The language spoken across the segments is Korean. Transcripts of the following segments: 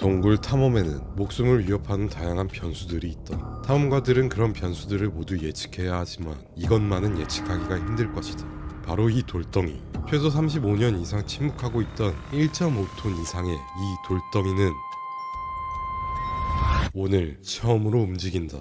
동굴 탐험에는 목숨을 위협하는 다양한 변수들이 있다. 탐험가들은 그런 변수들을 모두 예측해야 하지만 이것만은 예측하기가 힘들 것이다. 바로 이 돌덩이. 최소 35년 이상 침묵하고 있던 1.5톤 이상의 이 돌덩이는 오늘 처음으로 움직인다.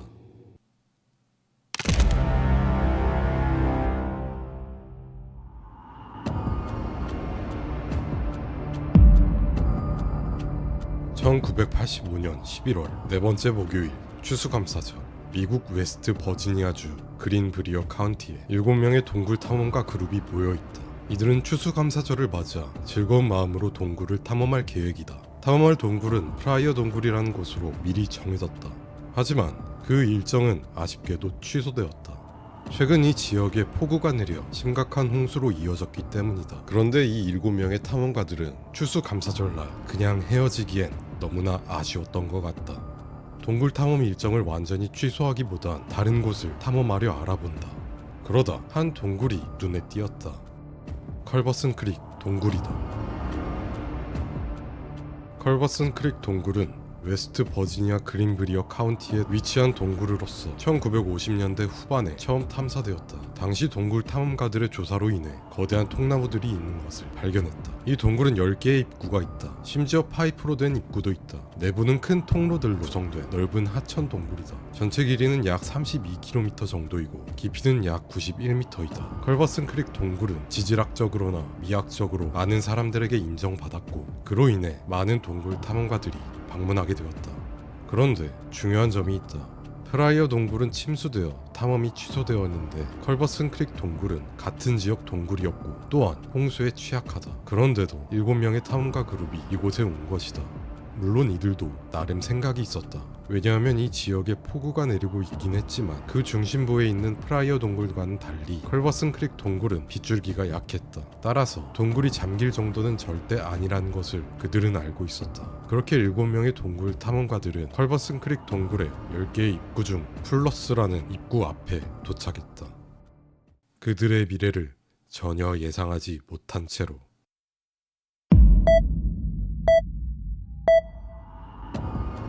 (1985년 11월) 네 번째 목요일 추수감사절. 미국 웨스트 버지니아주 그린브리어 카운티에 7명의 동굴 탐험가 그룹이 모여있다. 이들은 추수감사절을 맞아 즐거운 마음으로 동굴을 탐험할 계획이다. 탐험할 동굴은 프라이어 동굴이라는 곳으로 미리 정해졌다. 하지만 그 일정은 아쉽게도 취소되었다. 최근 이 지역에 폭우가 내려 심각한 홍수로 이어졌기 때문이다. 그런데 이 일곱 명의 탐험가들은 추수감사절날 그냥 헤어지기엔 너무나 아쉬웠던 것 같다. 동굴 탐험 일정을 완전히 취소하기보단 다른 곳을 탐험하려 알아본다. 그러다 한 동굴이 눈에 띄었다. 컬버슨 크릭 동굴이다. 컬버슨 크릭 동굴은 웨스트 버지니아 그린브리어 카운티에 위치한 동굴으로서 1950년대 후반에 처음 탐사되었다. 당시 동굴 탐험가들의 조사로 인해 거대한 통나무들이 있는 것을 발견했다. 이 동굴은 10개의 입구가 있다. 심지어 파이프로 된 입구도 있다. 내부는 큰 통로들로 구성된 넓은 하천 동굴이다. 전체 길이는 약 32km 정도이고 깊이는 약 91m이다. 컬버슨 크릭 동굴은 지질학적으로나 미학적으로 많은 사람들에게 인정받았고 그로 인해 많은 동굴 탐험가들이 방문하게 되었다. 그런데 중요한 점이 있다. 프라이어 동굴은 침수되어 탐험이 취소되었는데 컬버슨 크릭 동굴은 같은 지역 동굴이었고 또한 홍수에 취약하다. 그런데도 7명의 탐험가 그룹이 이곳에 온 것이다. 물론 이들도 나름 생각이 있었다. 왜냐하면 이 지역에 폭우가 내리고 있긴 했지만 그 중심부에 있는 프라이어 동굴과는 달리 컬버슨 크릭 동굴은 빗줄기가 약했다. 따라서 동굴이 잠길 정도는 절대 아니라는 것을 그들은 알고 있었다. 그렇게 7명의 동굴 탐험가들은 컬버슨 크릭 동굴의 10개의 입구 중 플러스라는 입구 앞에 도착했다. 그들의 미래를 전혀 예상하지 못한 채로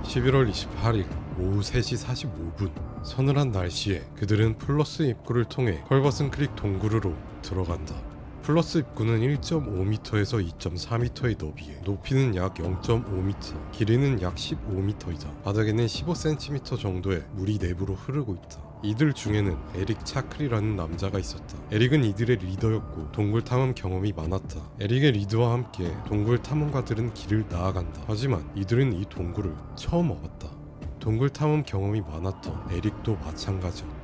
11월 28일 오후 3시 45분 서늘한 날씨에 그들은 플러스 입구를 통해 컬버슨 크릭 동굴으로 들어간다. 플러스 입구는 1.5m에서 2.4m의 너비에 높이는 약 0.5m, 길이는 약 15m이다. 바닥에는 15cm 정도의 물이 내부로 흐르고 있다. 이들 중에는 에릭 차클이라는 남자가 있었다. 에릭은 이들의 리더였고 동굴 탐험 경험이 많았다. 에릭의 리드와 함께 동굴 탐험가들은 길을 나아간다. 하지만 이들은 이 동굴을 처음 와봤다. 동굴 탐험 경험이 많았던 에릭도 마찬가지였다.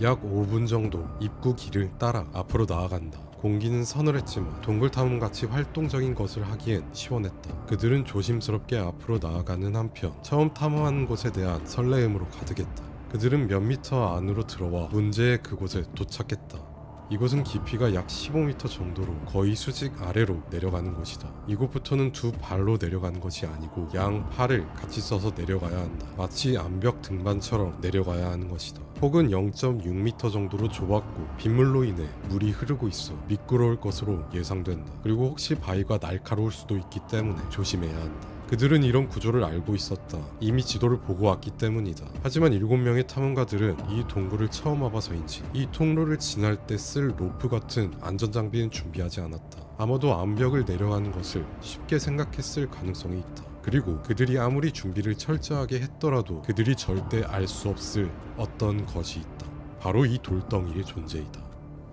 약 5분 정도 입구 길을 따라 앞으로 나아간다. 공기는 서늘했지만 동굴 탐험 같이 활동적인 것을 하기엔 시원했다. 그들은 조심스럽게 앞으로 나아가는 한편 처음 탐험하는 곳에 대한 설레임으로 가득했다. 그들은 몇 미터 안으로 들어와 문제의 그곳에 도착했다. 이곳은 깊이가 약 15m 정도로 거의 수직 아래로 내려가는 곳이다. 이곳부터는 두 발로 내려가는 것이 아니고 양 팔을 같이 써서 내려가야 한다. 마치 암벽 등반처럼 내려가야 하는 것이다. 폭은 0.6m 정도로 좁았고 빗물로 인해 물이 흐르고 있어 미끄러울 것으로 예상된다. 그리고 혹시 바위가 날카로울 수도 있기 때문에 조심해야 한다. 그들은 이런 구조를 알고 있었다. 이미 지도를 보고 왔기 때문이다. 하지만 일곱 명의 탐험가들은 이 동굴을 처음 와봐서인지 이 통로를 지날 때 쓸 로프 같은 안전장비는 준비하지 않았다. 아마도 암벽을 내려가는 것을 쉽게 생각했을 가능성이 있다. 그리고 그들이 아무리 준비를 철저하게 했더라도 그들이 절대 알 수 없을 어떤 것이 있다. 바로 이 돌덩이의 존재이다.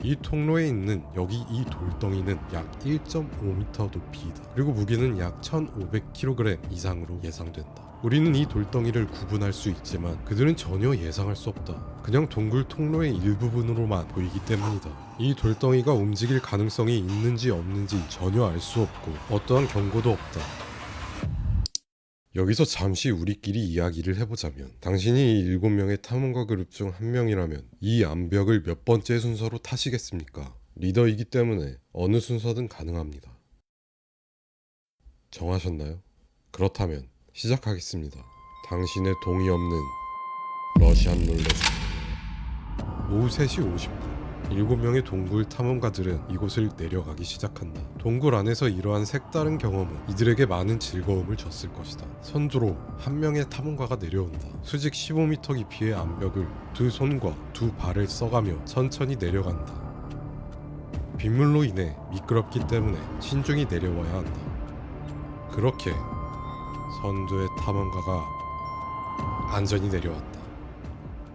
이 통로에 있는 여기 이 돌덩이는 약 1.5m 높이이다. 그리고 무게는 약 1,500kg 이상으로 예상된다. 우리는 이 돌덩이를 구분할 수 있지만 그들은 전혀 예상할 수 없다. 그냥 동굴 통로의 일부분으로만 보이기 때문이다. 이 돌덩이가 움직일 가능성이 있는지 없는지 전혀 알 수 없고 어떠한 경고도 없다. 여기서 잠시 우리끼리 이야기를 해보자면 당신이 이 일곱 명의 탐험가 그룹 중 한 명이라면 이 암벽을 몇 번째 순서로 타시겠습니까? 리더이기 때문에 어느 순서든 가능합니다. 정하셨나요? 그렇다면 시작하겠습니다. 당신의 동의 없는 러시안 룰렛 오후 3시 50분 7명의 동굴 탐험가들은 이곳을 내려가기 시작한다. 동굴 안에서 이러한 색다른 경험은 이들에게 많은 즐거움을 줬을 것이다. 선두로 한 명의 탐험가가 내려온다. 수직 15m 깊이의 암벽을 두 손과 두 발을 써가며 천천히 내려간다. 빗물로 인해 미끄럽기 때문에 신중히 내려와야 한다. 그렇게 선두의 탐험가가 안전히 내려왔다.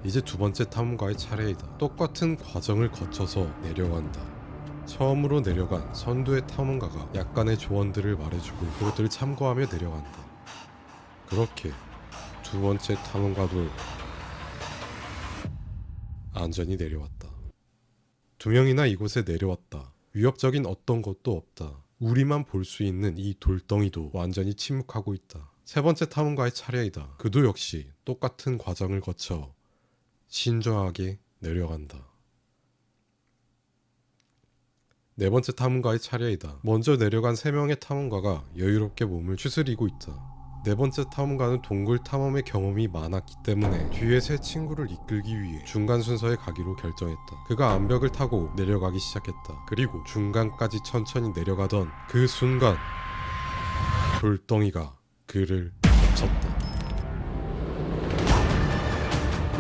이제 두 번째 탐험가의 차례이다. 똑같은 과정을 거쳐서 내려간다. 처음으로 내려간 선두의 탐험가가 약간의 조언들을 말해주고 그것들을 참고하며 내려간다. 그렇게 두 번째 탐험가도 안전히 내려왔다. 두 명이나 이곳에 내려왔다. 위협적인 어떤 것도 없다. 우리만 볼 수 있는 이 돌덩이도 완전히 침묵하고 있다. 세 번째 탐험가의 차례이다. 그도 역시 똑같은 과정을 거쳐 신중하게 내려간다. 네 번째 탐험가의 차례이다. 먼저 내려간 세 명의 탐험가가 여유롭게 몸을 추스리고 있다. 네 번째 탐험가는 동굴 탐험의 경험이 많았기 때문에 뒤에 세 친구를 이끌기 위해 중간 순서에 가기로 결정했다. 그가 암벽을 타고 내려가기 시작했다. 그리고 중간까지 천천히 내려가던 그 순간 돌덩이가 그를 덮쳤다.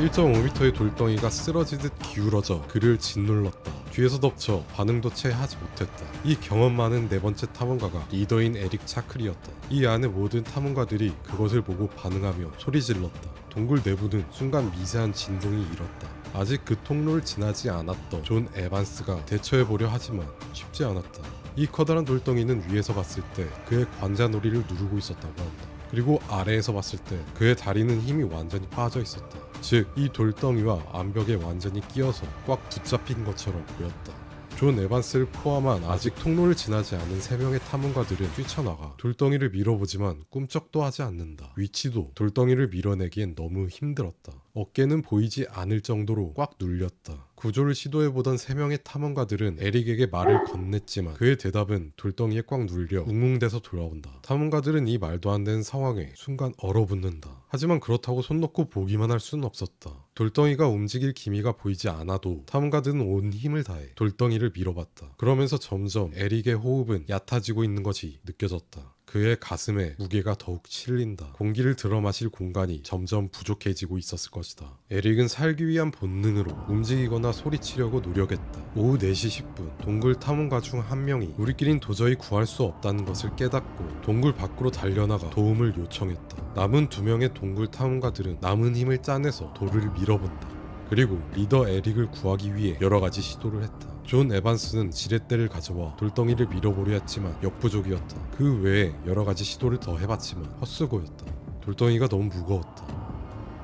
1.5m의 돌덩이가 쓰러지듯 기울어져 그를 짓눌렀다. 뒤에서 덮쳐 반응도 채 하지 못했다. 이 경험 많은 네 번째 탐험가가 리더인 에릭 차클이었다. 이 안의 모든 탐험가들이 그것을 보고 반응하며 소리 질렀다. 동굴 내부는 순간 미세한 진동이 일었다. 아직 그 통로를 지나지 않았던 존 에반스가 대처해보려 하지만 쉽지 않았다. 이 커다란 돌덩이는 위에서 봤을 때 그의 관자놀이를 누르고 있었다고 한다. 그리고 아래에서 봤을 때 그의 다리는 힘이 완전히 빠져 있었다. 즉, 이 돌덩이와 암벽에 완전히 끼어서 꽉 붙잡힌 것처럼 보였다. 존 에반스를 포함한 아직 통로를 지나지 않은 세 명의 탐험가들은 뛰쳐나가 돌덩이를 밀어보지만 꿈쩍도 하지 않는다. 위치도 돌덩이를 밀어내기엔 너무 힘들었다. 어깨는 보이지 않을 정도로 꽉 눌렸다. 구조를 시도해보던 세 명의 탐험가들은 에릭에게 말을 건넸지만 그의 대답은 돌덩이에 꽉 눌려 웅웅대서 돌아온다. 탐험가들은 이 말도 안 되는 상황에 순간 얼어붙는다. 하지만 그렇다고 손 놓고 보기만 할 수는 없었다. 돌덩이가 움직일 기미가 보이지 않아도 탐험가들은 온 힘을 다해 돌덩이를 밀어봤다. 그러면서 점점 에릭의 호흡은 얕아지고 있는 것이 느껴졌다. 그의 가슴에 무게가 더욱 실린다. 공기를 들어 마실 공간이 점점 부족해지고 있었을 것이다. 에릭은 살기 위한 본능으로 움직이거나 소리치려고 노력했다. 오후 4시 10분, 동굴 탐험가 중 한 명이 우리끼린 도저히 구할 수 없다는 것을 깨닫고 동굴 밖으로 달려나가 도움을 요청했다. 남은 두 명의 동굴 탐험가들은 남은 힘을 짜내서 돌을 밀어본다. 그리고 리더 에릭을 구하기 위해 여러 가지 시도를 했다. 존 에반스는 지렛대를 가져와 돌덩이를 밀어보려 했지만 역부족이었다. 그 외에 여러 가지 시도를 더 해봤지만 헛수고였다. 돌덩이가 너무 무거웠다.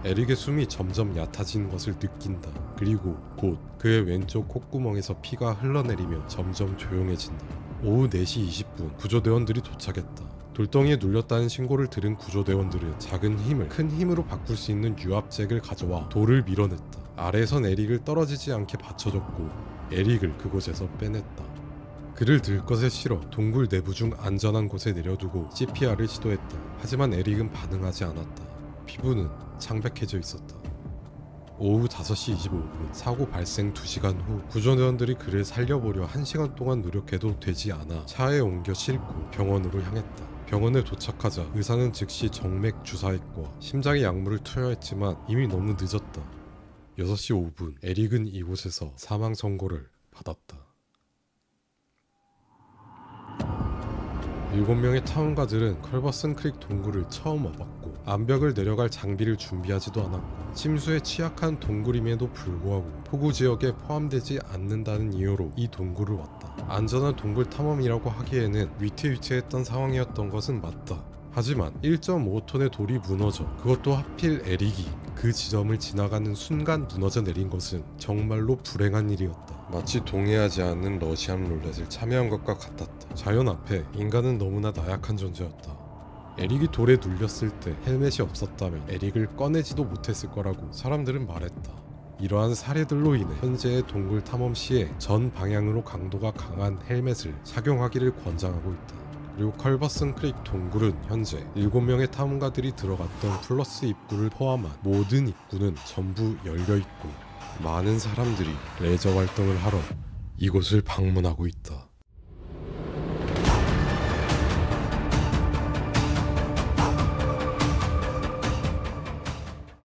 에릭의 숨이 점점 얕아지는 것을 느낀다. 그리고 곧 그의 왼쪽 콧구멍에서 피가 흘러내리며 점점 조용해진다. 오후 4시 20분 구조대원들이 도착했다. 돌덩이에 눌렸다는 신고를 들은 구조대원들은 작은 힘을 큰 힘으로 바꿀 수 있는 유압잭을 가져와 돌을 밀어냈다. 아래에선 에릭을 떨어지지 않게 받쳐줬고 에릭을 그곳에서 빼냈다. 그를 들 것에 싫어 동굴 내부 중 안전한 곳에 내려두고 CPR을 시도했다. 하지만 에릭은 반응하지 않았다. 피부는 창백해져 있었다. 오후 5시 25분 사고 발생 2시간 후 구조대원들이 그를 살려보려 1시간 동안 노력해도 되지 않아 차에 옮겨 싣고 병원으로 향했다. 병원에 도착하자 의사는 즉시 정맥 주사했고 심장에 약물을 투여했지만 이미 너무 늦었다. 6시 5분 에릭은 이곳에서 사망 선고를 받았다. 일곱 명의 탐험가들은 컬버슨 크릭 동굴을 처음 와봤고 암벽을 내려갈 장비를 준비하지도 않았고 침수에 취약한 동굴임에도 불구하고 폭우 지역에 포함되지 않는다는 이유로 이 동굴을 왔다. 안전한 동굴 탐험이라고 하기에는 위태위태했던 상황이었던 것은 맞다. 하지만 1.5톤의 돌이 무너져 그것도 하필 에릭이 그 지점을 지나가는 순간 무너져 내린 것은 정말로 불행한 일이었다. 마치 동의하지 않는 러시안 룰렛을 참여한 것과 같았다. 자연 앞에 인간은 너무나 나약한 존재였다. 에릭이 돌에 눌렸을 때 헬멧이 없었다면 에릭을 꺼내지도 못했을 거라고 사람들은 말했다. 이러한 사례들로 인해 현재의 동굴 탐험 시에 전 방향으로 강도가 강한 헬멧을 착용하기를 권장하고 있다. 그리고 컬버슨 크릭 동굴은 현재 7명의 탐험가들이 들어갔던 플러스 입구를 포함한 모든 입구는 전부 열려 있고 많은 사람들이 레저 활동을 하러 이곳을 방문하고 있다.